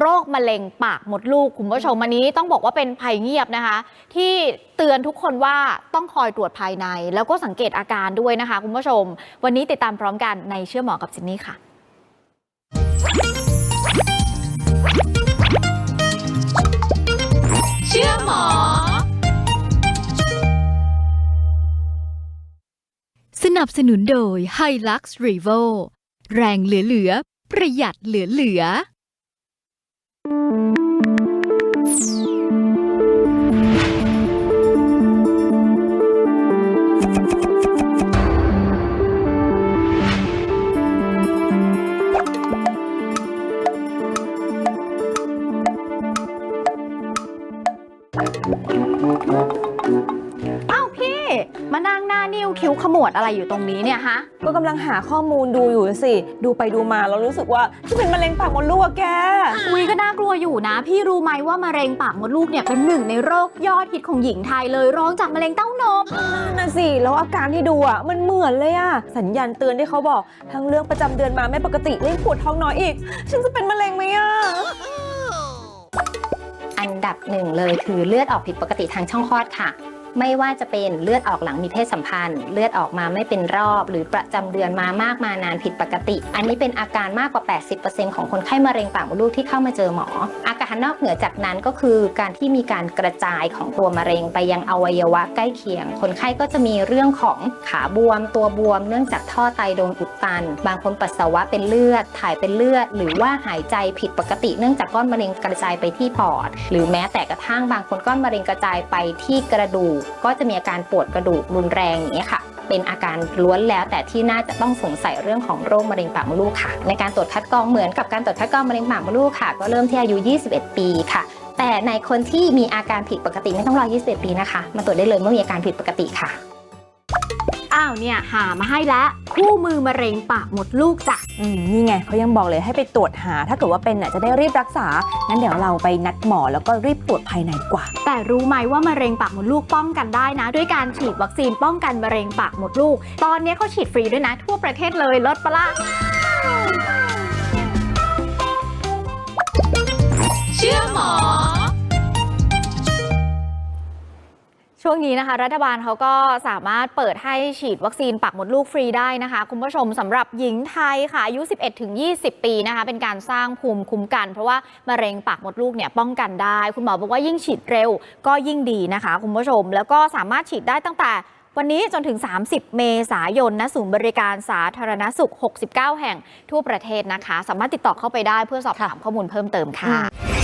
โรคมะเร็งปากมดลูกคุณผู้ชมอันนี้ต้องบอกว่าเป็นภัยเงียบนะคะ ที่เตือนทุกคนว่าต้องคอยตรวจภายใน แล้วก็สังเกตอาการด้วยนะคะ คุณผู้ชม วันนี้ติดตามพร้อมกันในเชื่อหมอกับจินนี่ค่ะเชื่อหมอ สนับสนุนโดย Hilux Revo แรงเหลือๆประหยัดเหลือๆอ้ Thank มานั่งหน้านิ้วคิ้วขมวดอะไรอยู่ตรงนี้เนี่ยฮะ ก็กำลังหาข้อมูลดูอยู่สิ ดูไปดูมาแล้วรู้สึกว่าที่เป็นมะเร็งปากมดลูกอะแก อุ้ยก็น่ากลัวอยู่นะ พี่รู้ไหมว่ามะเร็งปากมดลูกเนี่ยเป็นหนึ่งในโรคยอดฮิตของหญิงไทยเลยรองจากมะเร็งเต้านมนั่นน่ะสิ แล้วอาการที่ดูอะมันเหมือนเลยอะสัญญาณเตือนที่เขาบอก ทั้งเรื่องประจำเดือนมาไม่ปกติเร่งปวดท้องน้อยอีก ฉันจะเป็นมะเร็งไหมอะอันดับหนึ่งเลยคือเลือดออกผิดปกติทางช่องคลอดค่ะ ไม่ว่าจะเป็นเลือดออกหลังมีเพศสัมพันธ์ เลือดออกมาไม่เป็นรอบ หรือประจำเดือนมามากมานานผิดปกติ อันนี้เป็นอาการมากกว่า 80%ของคนไข้มะเร็งปากมดลูกที่เข้ามาเจอหมออา การนอกเหนือจากนั้นก็คือการที่มีการกระจายของตัวมะเร็งไปยังอวัยวะใกล้เคียง คนไข้ก็จะมีเรื่องของขาบวม ตัวบวม เนื่องจากท่อไตโดนอุดตัน บางคนปัสสาวะเป็นเลือด ถ่ายเป็นเลือด หรือว่าหายใจผิดปกติ เนื่องจากก้อนมะเร็งกระจายไปที่ปอด หรือแม้แต่กระทั่งบางคนก้อนมะเร็งกระจายไปที่กระดูก ก็จะมีอาการปวดกระดูกรุนแรงอย่างนี้ค่ะ เป็นอาการล้วนแล้ว แต่ที่น่าจะต้องสงสัยเรื่องของโรคมะเร็งปากมดลูกค่ะ ในการตรวจคัดกรองเหมือนกับการตรวจคัดกรองมะเร็งปากมดลูกค่ะ ก็เริ่มที่อายุ 21 ปีค่ะแต่ในคนที่มีอาการผิดปกติไม่ต้องรอ 21 ปีนะคะ มาตรวจได้เลยเมื่อมีอาการผิดปกติค่ะ อ้าวเนี่ยหามาให้แล้วคู่มือมะเร็งปากมดลูกจ้ะ อืมนี่ไงเขายังบอกเลยให้ไปตรวจหา ถ้าเกิดว่าเป็นน่ะจะได้รีบรักษา งั้นเดี๋ยวเราไปนัดหมอแล้วก็รีบตรวจภายในดีกว่า แต่รู้ไหมว่ามะเร็งปากมดลูกป้องกันได้นะ ด้วยการฉีดวัคซีนป้องกันมะเร็งปากมดลูก ตอนนี้เขาฉีดฟรีด้วยนะ ทั่วประเทศเลยลดปะล่ะ ช่วงนี้นะคะ รัฐบาลเขาก็สามารถเปิดให้ฉีดวัคซีนปากมดลูกฟรีได้นะคะ คุณผู้ชมสำหรับหญิงไทยค่ะอายุ 11 ถึง 20 ปีนะคะ เป็นการสร้างภูมิคุ้มกัน เพราะว่ามะเร็งปากมดลูกเนี่ยป้องกันได้ คุณหมอบอกว่ายิ่งฉีดเร็วก็ยิ่งดีนะคะ คุณผู้ชม แล้วก็สามารถฉีดได้ตั้งแต่วันนี้จนถึง 30 เมษายนณศูนย์บริการสาธารณสุข 69 แห่งทั่วประเทศนะคะ สามารถติดต่อเข้าไปได้เพื่อสอบถามข้อมูลเพิ่มเติมค่ะ